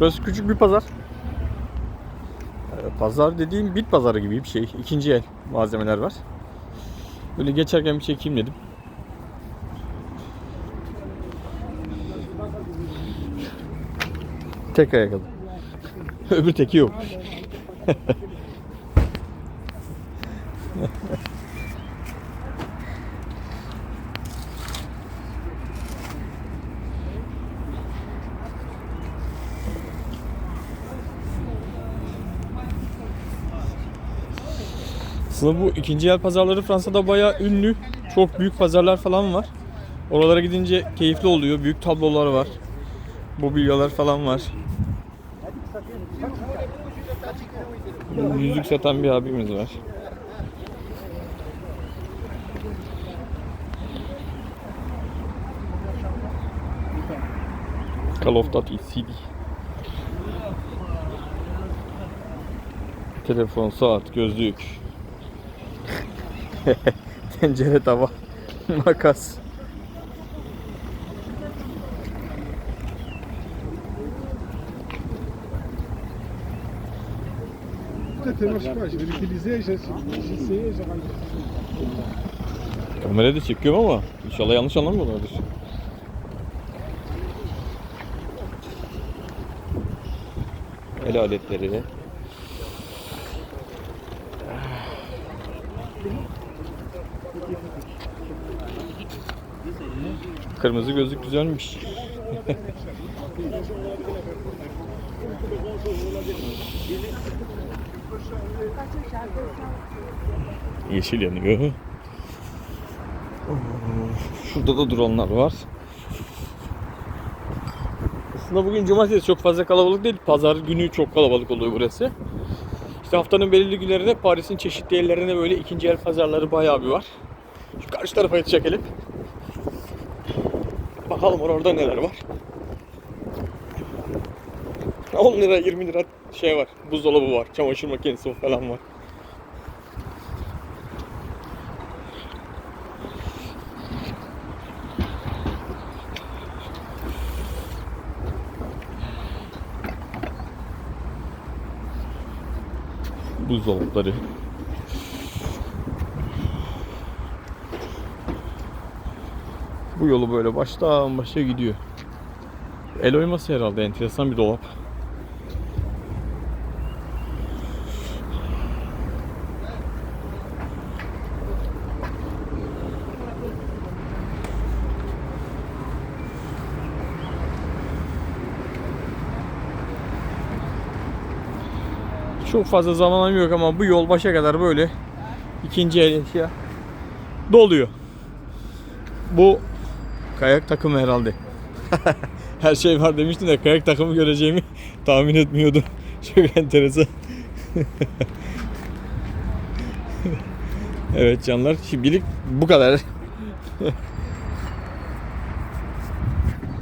Burası küçük bir pazar. Ee, Pazar dediğim bit pazarı gibi bir şey. İkinci el malzemeler var. Böyle geçerken bir çekeyim dedim. Tek ayakkabı. Öbür teki yok. Aslında bu ikinci el pazarları Fransa'da bayağı ünlü. Çok büyük pazarlar falan var. Oralara gidince keyifli oluyor. Büyük tablolar var. Mobilyalar falan var. Yüzük satan bir abimiz var. Call of Duty CD. Telefon, saat, gözlük. Essayé, j'ai rendu. Kamerayı da çekiyorum ama inşallah yanlış anlamıyorlardır. El aletleri. Kırmızı gözlük güzelmiş. Yeşil yanıyor. Şurada da dronlar var. Aslında bugün cumartesi çok fazla kalabalık değil. Pazar günü çok kalabalık oluyor burası. İşte haftanın belirli günlerinde Paris'in çeşitli yerlerinde böyle ikinci el pazarları bayağı bir var. Şu karşı tarafa çekelim. Bakalım orada neler var. 10 lira 20 lira şey var. Buzdolabı var. Çamaşır makinesi falan var. buzdolapları. Bu yolu böyle baştan başa gidiyor. El oyması herhalde enteresan bir dolap. Çok fazla zamanım yok ama bu yol başa kadar böyle ikinci el eşya doluyor. Bu kayak takımı herhalde. Her şey var demiştin de kayak takımı göreceğimi tahmin etmiyordum. Çok enteresan. evet canlar şimdilik bu kadar.